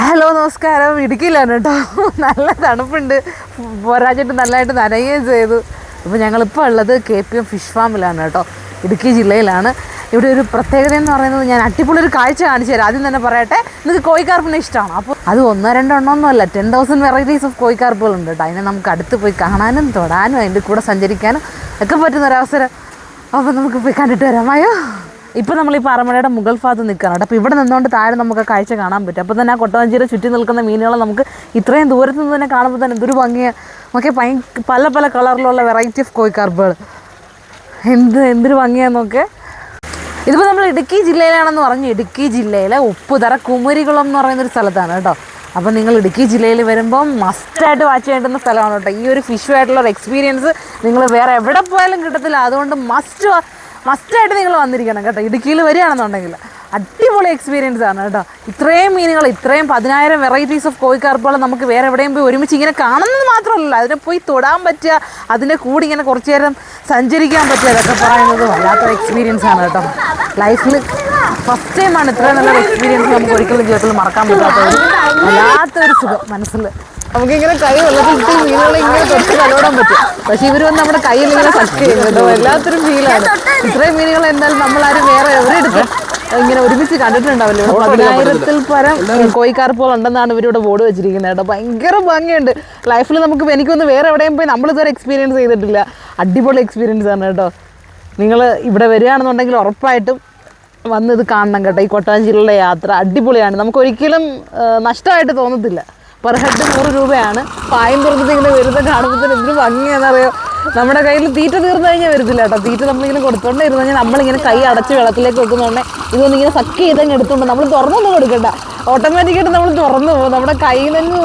Hello നമസ്കാരം. ഇടുക്കിയിലാണ് കേട്ടോ. നല്ല തണുപ്പുണ്ട്. പോരാഞ്ഞിട്ട് നല്ലതായിട്ട് നനയുകയും ചെയ്തു. അപ്പോൾ ഞങ്ങളിപ്പോൾ ഉള്ളത് കെ പി എം ഫിഷ് ഫാമിലാണ് കേട്ടോ. ഇടുക്കി ജില്ലയിലാണ്. ഇവിടെ ഒരു പ്രത്യേകത എന്ന് പറയുന്നത് ഞാൻ അടിപൊളി ഒരു കാഴ്ച കാണിച്ചു തരാം. ആദ്യം തന്നെ പറയട്ടെ നിങ്ങൾക്ക് കോഴിക്കാർപ്പിനെ ഇഷ്ടമാണ്? അപ്പോൾ അത് ഒന്നോ രണ്ടോ എണ്ണമൊന്നും അല്ല. ടെൻ തൗസൻഡ് വെറൈറ്റീസ് ഓഫ് കോഴിക്കാർപ്പുകളുണ്ട് കേട്ടോ. അതിനെ നമുക്ക് അടുത്ത് പോയി കാണാനും തൊടാനും അതിന്റെ കൂടെ സഞ്ചരിക്കാനും ഒക്കെ പറ്റുന്ന ഒരവസരം അപ്പോൾ നമുക്ക് പോയി കണ്ടിട്ട് വരാമായോ ഇപ്പം നമ്മൾ ഈ പാറമലയുടെ മുകൾ ഭാഗത്ത് നിൽക്കുകയാണ് അപ്പോൾ ഇവിടെ നിന്നുകൊണ്ട് താഴെ നമുക്ക് കാഴ്ച കാണാൻ പറ്റും. അപ്പോൾ തന്നെ ആ കൊട്ടവഞ്ചിയുടെ ചുറ്റി നിൽക്കുന്ന മീനുകളെ നമുക്ക് ഇത്രയും ദൂരത്ത് നിന്ന് തന്നെ കാണുമ്പോൾ തന്നെ എന്തൊരു ഭംഗിയാണ് നമുക്ക് ഭയ പല പല കളറിലുള്ള വെറൈറ്റി ഓഫ് കോഴിക്കാർപ്പുകൾ എന്ത് എന്തൊരു ഭംഗിയാന്നൊക്കെ ഇതിപ്പോൾ നമ്മൾ ഇടുക്കി ജില്ലയിലാണെന്ന് പറഞ്ഞു. ഇടുക്കി ജില്ലയിലെ ഉപ്പുതറ കുമരികുളം എന്ന് പറയുന്നൊരു സ്ഥലത്താണ് കേട്ടോ. അപ്പോൾ നിങ്ങൾ ഇടുക്കി ജില്ലയിൽ വരുമ്പോൾ മസ്റ്റായിട്ട് വാച്ച് ചെയ്യേണ്ടുന്ന സ്ഥലമാണ് കേട്ടോ. ഈ ഒരു ഫിഷുമായിട്ടുള്ള ഒരു എക്സ്പീരിയൻസ് നിങ്ങൾ വേറെ എവിടെ പോയാലും കിട്ടത്തില്ല. അതുകൊണ്ട് മസ്റ്റ് മസ്റ്റായിട്ട് നിങ്ങൾ വന്നിരിക്കണം കേട്ടോ. ഇടുക്കിയിൽ വരികയാണെന്നുണ്ടെങ്കിൽ. അടിപൊളി എക്സ്പീരിയൻസ് ആണ് കേട്ടോ. ഇത്രയും മീനുകൾ ഇത്രയും പതിനായിരം വെറൈറ്റീസ് ഓഫ് കോഴിക്കാർപ്പുകൾ നമുക്ക് വേറെ എവിടെയും പോയി ഒരുമിച്ച് ഇങ്ങനെ കാണുന്നത് മാത്രമല്ല. അതിനെ പോയി തൊടാൻ പറ്റുക അതിന്റെ കൂടി ഇങ്ങനെ കുറച്ച് നേരം സഞ്ചരിക്കാൻ പറ്റുക ഇതൊക്കെ പറയുന്നത് വല്ലാത്ത എക്സ്പീരിയൻസ് ആണ് കേട്ടോ. ലൈഫിൽ ഫസ്റ്റ് ടൈമാണ് ഇത്രയും നല്ലൊരു എക്സ്പീരിയൻസ് നമുക്ക് ഒരിക്കലും ജീവിതത്തിൽ മറക്കാൻ പറ്റാത്ത വല്ലാത്തൊരു സുഖം മനസ്സിൽ നമുക്കിങ്ങനെ കൈ വെള്ളത്തിൽ മീനുകളെ ഇങ്ങനെ തൊട്ട് കലോടാൻ പറ്റും. പക്ഷെ ഇവർ വന്ന് നമ്മുടെ കയ്യിൽ ഇങ്ങനെ സക്ക് ചെയ്യും കേട്ടോ വല്ലാത്തൊരു ഫീലാണ് ഇത്രയും മീനുകൾ എന്തായാലും നമ്മളാരും വേറെ എവിടെയെടുക്കും ഇങ്ങനെ ഒരുമിച്ച് കണ്ടിട്ടുണ്ടാവില്ല? ഇവിടെ പതിനായിരത്തിൽ പരം കോയിക്കാർപ്പോൾ ഉണ്ടെന്നാണ് ഇവരിവിടെ ബോർഡ് വെച്ചിരിക്കുന്നത് കേട്ടോ. ഭയങ്കര ഭംഗിയുണ്ട്. ലൈഫിൽ നമുക്ക് എനിക്കൊന്ന് വേറെ എവിടെയും പോയി നമ്മൾ ഇതുവരെ എക്സ്പീരിയൻസ് ചെയ്തിട്ടില്ല. അടിപൊളി എക്സ്പീരിയൻസ് ആണ് കേട്ടോ. നിങ്ങൾ ഇവിടെ വരികയാണെന്നുണ്ടെങ്കിൽ ഉറപ്പായിട്ടും വന്ന് ഇത് കാണണം കേട്ടോ. ഈ കൊട്ടാഞ്ചിയിലുള്ള യാത്ര അടിപൊളിയാണ്. നമുക്ക് ഒരിക്കലും നഷ്ടമായിട്ട് തോന്നത്തില്ല. പെർ ഹെഡ് നൂറ് രൂപയാണ്. പായം തുറന്നിട്ട് ഇങ്ങനെ വരുന്ന കാണുമ്പോൾ എന്തൊരു ഭംഗിയാണെന്നറിയോ? നമ്മുടെ കയ്യിൽ തീറ്റ തീർന്നു കഴിഞ്ഞാൽ വരത്തില്ല കേട്ടോ. തീറ്റ നമ്മളിങ്ങനെ കൊടുത്തോണ്ടേ ഇരുന്ന് കഴിഞ്ഞാൽ നമ്മളിങ്ങനെ കൈ അടച്ച് വെള്ളത്തിലേക്ക് വെക്കുന്നതുകൊണ്ട് ഇതൊന്നും ഇങ്ങനെ സക്ക് ചെയ്തങ്ങ് എടുത്തുകൊണ്ട് നമ്മൾ തുറന്നൊന്നും കൊടുക്കണ്ട. ഓട്ടോമാറ്റിക്കായിട്ട് നമ്മൾ തുറന്നു പോകും. നമ്മുടെ കയ്യിൽ നിന്ന്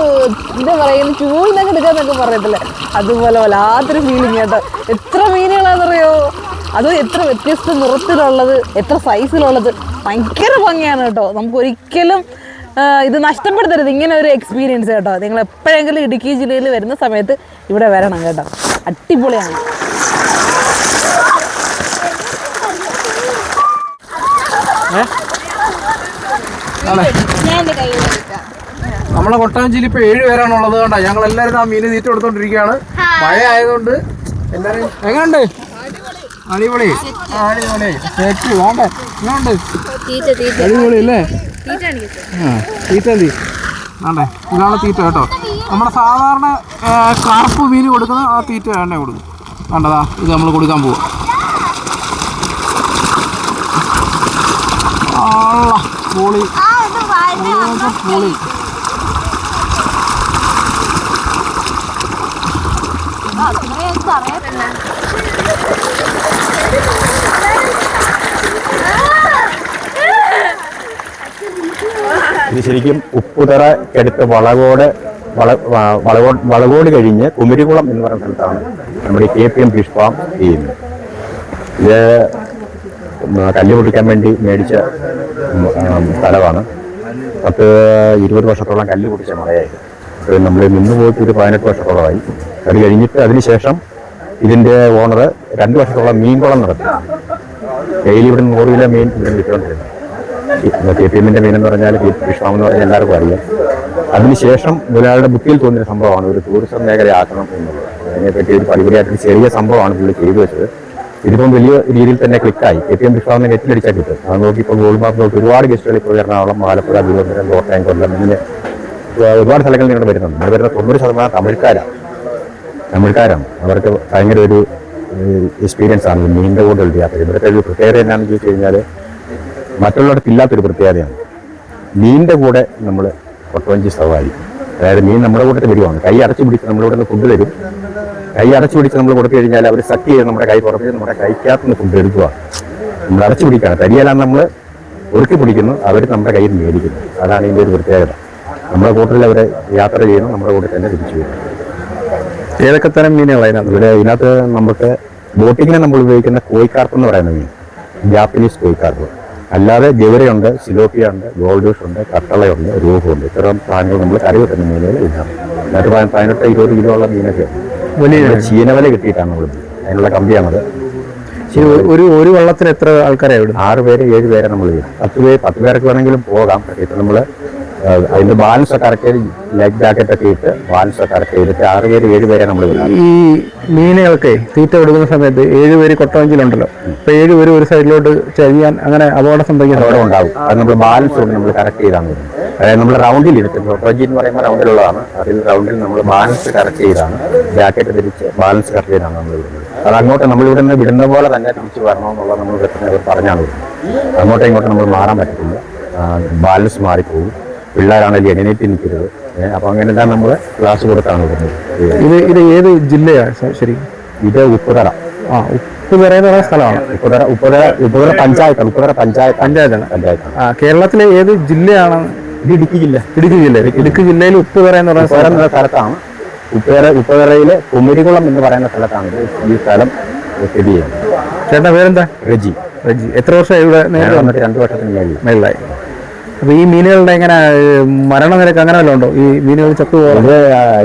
എന്താ പറയുക ചൂഴിനൊക്കെ എടുക്കാന്നൊക്കെ പറയത്തില്ലേ. അതുപോലെ വല്ലാത്തൊരു ഫീലിംഗ് കേട്ടോ. എത്ര മീനുകളാണെന്നറിയോ? അത് എത്ര വ്യത്യസ്ത നിറത്തിലുള്ളത് എത്ര സൈസിലുള്ളത് ഭയങ്കര ഭംഗിയാണ് കേട്ടോ. നമുക്ക് ഒരിക്കലും ഇത് നഷ്ടപ്പെടുത്തരുത് ഇങ്ങനെ ഒരു എക്സ്പീരിയൻസ് കേട്ടോ. നിങ്ങൾ എപ്പോഴെങ്കിലും ഇടുക്കി ജില്ലയിൽ വരുന്ന സമയത്ത് ഇവിടെ വരണം കേട്ടോ. അടിപൊളിയാണ്. നമ്മളെ കൊട്ടാഞ്ചേരി ഇപ്പൊ ഏഴ് പേരാണുള്ളത് കണ്ട? ഞങ്ങൾ എല്ലാരും ആ മീന് തീറ്റ കൊടുത്തോണ്ടിരിക്കുകയാണ്. മഴ ആയതുകൊണ്ട് എല്ലാരും എങ്ങനെയുണ്ട്? അടിപൊളി. അടിപൊളി. അടിപൊളി അല്ലേ? തീറ്റ എന്തി വേണ്ടേ? ഇതാണ് തീറ്റ കേട്ടോ. നമ്മുടെ സാധാരണ കാർപ്പ് മീൻ കൊടുക്കുന്ന ആ തീറ്റ വേണ്ടേ കൊടുക്കും. വേണ്ടതാ ഇത് നമ്മൾ കൊടുക്കാൻ പോവാ. ആള്ള പൊളി. പൊളിയൊക്കെ ഇത് ശരിക്കും ഉപ്പുതറ എടുത്ത് വളകോട് വള വ- വളകോട് കഴിഞ്ഞ് കുമരികുളം എന്ന് പറയുന്ന സ്ഥലത്താണ് നമ്മുടെ K P M fish farm ചെയ്യുന്നത്. ഇത് കല്ല് പൊട്ടിക്കാൻ വേണ്ടി മേടിച്ച സ്ഥലമാണ്. പത്ത് ഇരുപത് വർഷത്തോളം കല്ല് പൊട്ടിച്ച മഴയായിരുന്നു. നമ്മൾ നിന്ന് പോയിട്ട് ഒരു പതിനെട്ട് വർഷത്തോളമായി. അത് കഴിഞ്ഞിട്ട് അതിനുശേഷം ഇതിന്റെ ഓണർ രണ്ട് വർഷത്തോളം മീൻകുളം നടത്തി. ഡെയിലി ഇവിടെ നൂറ് കിലോ മീൻ ഇവിടെ വിറ്റുകൊണ്ടിരുന്നു. കെ പി എമ്മിന്റെ മീൻ എന്ന് പറഞ്ഞാൽ ഫാം എന്ന് പറഞ്ഞാൽ എല്ലാവർക്കും അറിയാം. അതിനുശേഷം മുതലാളിയുടെ ബുക്കിൽ തോന്നിയ സംഭവമാണ്. ഒരു ടൂറിസം മേഖലയാക്കണം എന്നുള്ളത്. അതിനെപ്പറ്റി ഒരു പടിപടിയായിട്ട് ചെറിയ സംഭവമാണ് പുള്ളി ചെയ്തു വെച്ചത്. ഇതിപ്പം വലിയ രീതിയിൽ തന്നെ ക്ലിക്കായി. കെ പി എം വിഷ്ണു നെറ്റിലടിച്ചാൽ കിട്ടും. അത് നോക്കി ഇപ്പോൾ ഗോൾഡ് മാപ്പ് നോക്കി ഒരുപാട് ഗസ്റ്റുകൾ ഇപ്പോൾ എറണാകുളം ആലപ്പുഴ തിരുവനന്തപുരം കോട്ടയം കൊല്ലം ഇങ്ങനെ ഒരുപാട് സ്ഥലങ്ങളിൽ ഇവിടെ വരുന്നുണ്ട്. ഇവിടെ വരുന്ന തൊണ്ണൂറ് ശതമാനം തമിഴ്ക്കാരാണ്. തമിഴ്ക്കാരാണ്. അവർക്ക് ഭയങ്കര ഒരു എക്സ്പീരിയൻസ് ആണ്. മീനിന്റെ കൂടെ യാത്ര ഇവിടുത്തെ ഒരു പ്രത്യേകത എന്താണെന്ന് ചോദിച്ചു കഴിഞ്ഞാൽ മറ്റുള്ളിടത്ത് ഇല്ലാത്തൊരു പ്രത്യേകതയാണ് മീനിന്റെ കൂടെ നമ്മൾ കൊട്ടവഞ്ചി സവാരി അതായത് മീൻ നമ്മുടെ കൂട്ടത്തിൽ വരുവാണ്. കൈ അടച്ചു പിടിച്ച് നമ്മളിവിടെ നിന്ന് ഫുഡ് തരും. കൈ അടച്ചു പിടിച്ച് നമ്മൾ കൊടുത്തു കഴിഞ്ഞാൽ അവർ സക്ക് ചെയ്ത് നമ്മുടെ കൈ പുറത്ത് നമ്മുടെ കൈക്കകത്ത് നിന്ന് ഫുഡ് എടുക്കുക നമ്മൾ അടച്ചു പിടിക്കുകയാണ് തരിയാലാണ് നമ്മൾ ഒതുക്കി പിടിക്കുന്നു. അവർ നമ്മുടെ കയ്യിൽ നിന്ന് മേടിക്കുന്നു. അതാണ് ഇതിന്റെ ഒരു പ്രത്യേകത. നമ്മുടെ കൂട്ടത്തിൽ അവരെ യാത്ര ചെയ്യുന്നു. നമ്മുടെ കൂടെ തന്നെ തിരിച്ചു വരുന്നു ഏതൊക്കെ തരം മീനുകളാണ് അതിനകത്ത് ഇവിടെ ഇതിനകത്ത് നമുക്ക് ബോട്ടിങ്ങിന് നമ്മൾ ഉപയോഗിക്കുന്ന കോയിക്കാർപ്പ് എന്ന് പറയുന്ന മീൻ. ജാപ്പനീസ് കോഴിക്കാർപ്പ്. അല്ലാതെ ജവരയുണ്ട് സിലോപ്പിയ ഉണ്ട് ഗോൾഡ് ഫിഷ് ഉണ്ട് കട്ടളയുണ്ട് രൂപമുണ്ട് ഇത്തരം സാധനങ്ങൾ നമ്മൾ കറി വെക്കുന്ന മീനുകൾ അതിനകത്ത് പതിനെ- പതിനെട്ട് ഇരുപത് കിലോ ഉള്ള മീനൊക്കെ. വലിയ ചീനവല കിട്ടിയിട്ടാണ് നമ്മൾ അതിനുള്ള കമ്പിയാണത്. ഒരു- ഒരു വള്ളത്തിന് എത്ര ആൾക്കാരെ ആറ് പേര് ഏഴ് പേരെ നമ്മൾ ചെയ്യും പത്ത് പേര് പത്ത് പേർക്ക് വേണമെങ്കിലും പോകാം. പക്ഷേ ഇപ്പം നമ്മൾ അതിന്റെ ബാലൻസ് കറക്റ്റ് ഇറക്കി ലൈഫ് ജാക്കറ്റ് ഒക്കെ ഇട്ട് ബാലൻസ് കറക്റ്റ് ചെയ്തിട്ട് ആറ് പേര് ഏഴ് പേരെ നമ്മൾ ഈ മീനുകൾക്ക് തീറ്റ കൊടുക്കുന്ന സമയത്ത് ഏഴ് പേര് കൊട്ടവഞ്ചിലുണ്ടല്ലോ. അപ്പൊ ഏഴ് പേര് ഒരു സൈഡിലോട്ട് ചരിയാൻ അങ്ങനെ അപകടം സംഭവിക്കുന്ന അപകടം ഉണ്ടാവും അത് നമ്മൾ ബാലൻസ് കൊണ്ട് നമ്മൾ കറക്റ്റ് ചെയ്താണ് അതായത് നമ്മൾ റൗണ്ടിൽ ഇരുത്തും പ്രൊജി എന്ന് പറയുമ്പോൾ റൗണ്ടിലുള്ളതാണ് അതിൽ റൗണ്ടിൽ നമ്മൾ ബാലൻസ് കറക്റ്റ് ചെയ്താണ്. ജാക്കറ്റ് തിരിച്ച് ബാലൻസ് കറക്റ്റ് ചെയ്താണ് നമ്മൾ വിടുന്നത് അത് അങ്ങോട്ട് നമ്മൾ ഇവിടെ നിന്ന് വിടുന്ന പോലെ തന്നെ തിരിച്ച് വരണമെന്നുള്ളത് നമ്മൾ പറഞ്ഞാണ് വിടുന്നത് അങ്ങോട്ടും ഇങ്ങോട്ടും നമ്മൾ മാറാൻ പറ്റത്തില്ല. ബാലൻസ് മാറിപ്പോകും. പിള്ളേരാണെങ്കിൽ എണീറ്റ് നിൽക്കരുത് ഏഹ് അപ്പോൾ അങ്ങനെല്ലാം നമ്മൾ ക്ലാസ് കൊടുത്താണ് വരുന്നത്. ഇത് ഇത് ഏത് ജില്ലയാണ് ശരി? ഇത് ഉപ്പുതറ. ആ ഉപ്പുതറ എന്ന് പറയുന്ന സ്ഥലമാണ്. ഉപ്പുതറ ഉപ്പുതറ ഉപ്പുതറ പഞ്ചായത്താണ്. ഉപ്പുതറ പഞ്ചായത്ത് പഞ്ചായത്താണ്. പഞ്ചായത്താണ്. ആ കേരളത്തിലെ ഏത് ജില്ലയാണ്? ഇത് ഇടുക്കി ജില്ല. ഇടുക്കി ജില്ല. ഇടുക്കി ജില്ലയിൽ ഉപ്പുതറ എന്ന് പറയുന്ന സ്ഥലം സ്ഥലത്താണ്. ഉപ്പേറ ഉപ്പുതറയിലെ കുമരികുളം എന്ന് പറയുന്ന സ്ഥലത്താണ് ഈ സ്ഥലം സ്ഥിതി ചെയ്യുന്നത്. ചേട്ടന്റെ പേരെന്താ? റജി. റജി. എത്ര വർഷമായി ഇവിടെ നേരിട്ട് വന്നിട്ട് രണ്ട് വർഷത്തിന് മേളിൽ മേളിലായി. അപ്പൊ ഈ മീനുകളുടെ എങ്ങനെ മരണനിരക്ക് അങ്ങനെ വല്ലതും ഉണ്ടോ? ഈ മീനുകൾ ചത്തു പോകുന്നത്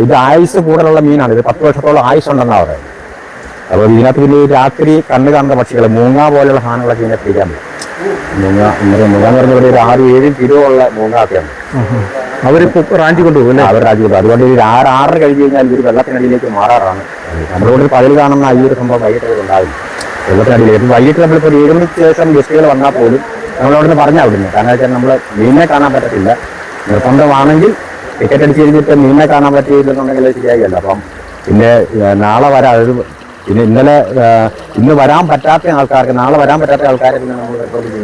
ഇത് ആയുസ് കൂടുതലുള്ള മീനാണ്. ഇത് പത്ത് വർഷത്തോളം ആയുസ് ഉണ്ടെന്നാണ് പറയുന്നത്. അപ്പോൾ ഇതിനകത്ത് പിന്നെ രാത്രി കണ്ണ് കാണുന്ന പക്ഷികൾ മൂങ്ങ പോലെയുള്ള സാധനങ്ങളൊക്കെ ഇതിനെ പിടിക്കാൻ മൂങ്ങ മൂങ്ങ എന്ന് പറഞ്ഞാൽ ഒരു ആറ് ഏഴ് കിലോ ഉള്ള മൂങ്ങ ഒക്കെയാണ് അവരിപ്പോ റാഞ്ചി കൊണ്ടുപോകും അവർ അവർ കൊണ്ടുപോകും. അതുകൊണ്ട് ഒരു ആറ് ആറ് കഴിഞ്ഞ് കഴിഞ്ഞാൽ ഇവർ വെള്ളത്തിനടിയിലേക്ക് മാറാറാണ്. നമ്മളോട് പകൽ കാണുന്ന ഈ ഒരു സംഭവം വൈകിട്ട് ഉണ്ടാവില്ല വെള്ളത്തിനടിയിലേക്ക്. വൈകിട്ട് നമ്മളിപ്പോൾ ഒരു ഏഴ് മണിക്ക് ശേഷം ഗസ്റ്റുകൾ വന്നാൽ പോലും നമ്മളവിടുന്ന് പറഞ്ഞാൽ അവിടുന്ന് കാരണം വെച്ചാൽ നമ്മൾ മീനിനെ കാണാൻ പറ്റത്തില്ല. നിർബന്ധമാണെങ്കിൽ ടിക്കറ്റ് അടിച്ച് കഴിഞ്ഞിട്ട് മീനിനെ കാണാൻ പറ്റിയില്ലെന്നുണ്ടെങ്കിൽ ശരിയായില്ല അപ്പം പിന്നെ നാളെ വരാം അതായത് പിന്നെ ഇന്നലെ ഇന്ന് വരാൻ പറ്റാത്ത ആൾക്കാർക്ക് നാളെ വരാൻ പറ്റാത്ത ആൾക്കാരെ പിന്നെ നമ്മൾ നിർബന്ധിച്ച്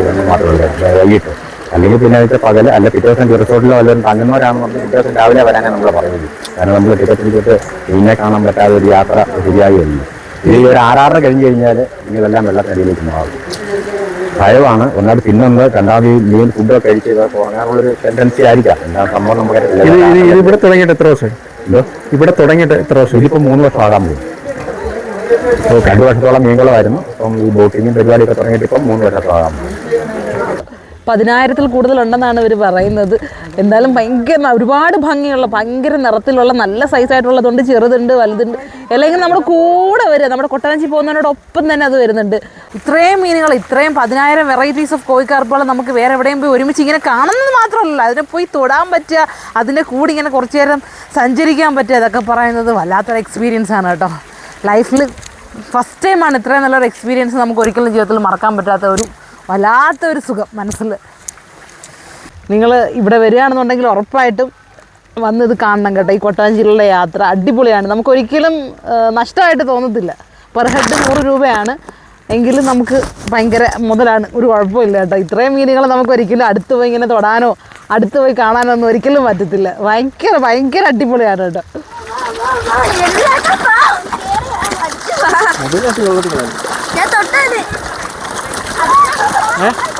ഇങ്ങനെ മാത്രമല്ല വൈകിട്ട്. അല്ലെങ്കിൽ പിന്നെ വെച്ചാൽ പകൽ അല്ല പിറ്റേ ദിവസം റിസോർട്ടിലോ വല്ലതും തങ്ങുന്നവരാണെന്നുണ്ടെങ്കിൽ പിറ്റേ ദിവസം രാവിലെ വരാനേ നമ്മൾ പറയുന്നത് കാരണം നമ്മൾ ടിക്കറ്റ് എടുത്തിട്ട് മീനിനെ കാണാൻ പറ്റാതെ ഒരു യാത്ര ശരിയായി ഇത് ഈ ഒരു ആറാറര കഴിഞ്ഞ് കഴിഞ്ഞാൽ ഇനി ഇതെല്ലാം വെള്ളത്തിനടിയിലേക്ക് മാറും. ഭയമാണ്. എന്നാൽ പിന്നൊന്ന് രണ്ടാമത് മീൻ ഫുഡൊക്കെ കഴിച്ച് ഇത് ഉറങ്ങാനുള്ളൊരു ടെൻഡൻസി ആയിരിക്കാം. എന്താ സംഭവം ഇവിടെ തുടങ്ങിയിട്ട് എത്ര വർഷം ഇവിടെ തുടങ്ങിയിട്ട് എത്ര വർഷം ഇതിപ്പോ മൂന്ന് വർഷം ആകാൻ പോകും രണ്ടു വർഷത്തോളം മീൻകുളമായിരുന്നു. അപ്പം ഈ ബോട്ടിങ്ങും പരിപാടിയൊക്കെ തുടങ്ങിയിട്ട് ഇപ്പം മൂന്ന് വർഷത്തോളം ആകാൻ പോകും പതിനായിരത്തിൽ കൂടുതലുണ്ടെന്നാണ് ഇവർ പറയുന്നത്. എന്തായാലും ഭയങ്കര ഒരുപാട് ഭംഗിയുള്ള ഭയങ്കര നിറത്തിലുള്ള നല്ല സൈസായിട്ടുള്ളതുണ്ട് ചെറുതുണ്ട് വലുതുണ്ട്. അല്ലെങ്കിൽ നമ്മുടെ കൂടെ വരിക. നമ്മുടെ കൊട്ടാരഞ്ചി പോകുന്നതിനോടൊപ്പം തന്നെ അത് വരുന്നുണ്ട്. ഇത്രയും മീനുകൾ ഇത്രയും പതിനായിരം വെറൈറ്റീസ് ഓഫ് കോഴിക്കാർപ്പുകൾ നമുക്ക് വേറെ എവിടെയും പോയി ഒരുമിച്ച് ഇങ്ങനെ കാണുന്നത് മാത്രമല്ല. അതിനെ പോയി തൊടാൻ പറ്റുക അതിന്റെ കൂടെ ഇങ്ങനെ കുറച്ച് നേരം സഞ്ചരിക്കാൻ പറ്റുക അതൊക്കെ പറയുന്നത് വല്ലാത്തൊരു എക്സ്പീരിയൻസ് ആണ് കേട്ടോ. ലൈഫിൽ ഫസ്റ്റ് ടൈമാണ് ഇത്രയും നല്ലൊരു എക്സ്പീരിയൻസ് നമുക്ക് ഒരിക്കലും ജീവിതത്തിൽ മറക്കാൻ പറ്റാത്ത ഒരു വല്ലാത്ത ഒരു സുഖം മനസ്സിൽ. നിങ്ങൾ ഇവിടെ വരികയാണെന്നുണ്ടെങ്കിൽ ഉറപ്പായിട്ടും വന്ന് ഇത് കാണണം കേട്ടോ. ഈ കൊട്ടാഞ്ചിയിലുള്ള യാത്ര അടിപൊളിയാണ്. നമുക്കൊരിക്കലും നഷ്ടമായിട്ട് തോന്നത്തില്ല. പെർ ഹെഡ് നൂറ് രൂപയാണ്. എങ്കിലും നമുക്ക് ഭയങ്കര മുതലാണ്. ഒരു കുഴപ്പമില്ല കേട്ടോ. ഇത്രയും മീനുകൾ നമുക്ക് ഒരിക്കലും അടുത്ത് പോയി ഇങ്ങനെ തൊടാനോ അടുത്ത് പോയി കാണാനോ ഒന്നും ഒരിക്കലും പറ്റത്തില്ല. ഭയങ്കര ഭയങ്കര അടിപൊളിയാണ് കേട്ടോ. ഞാൻ 哎。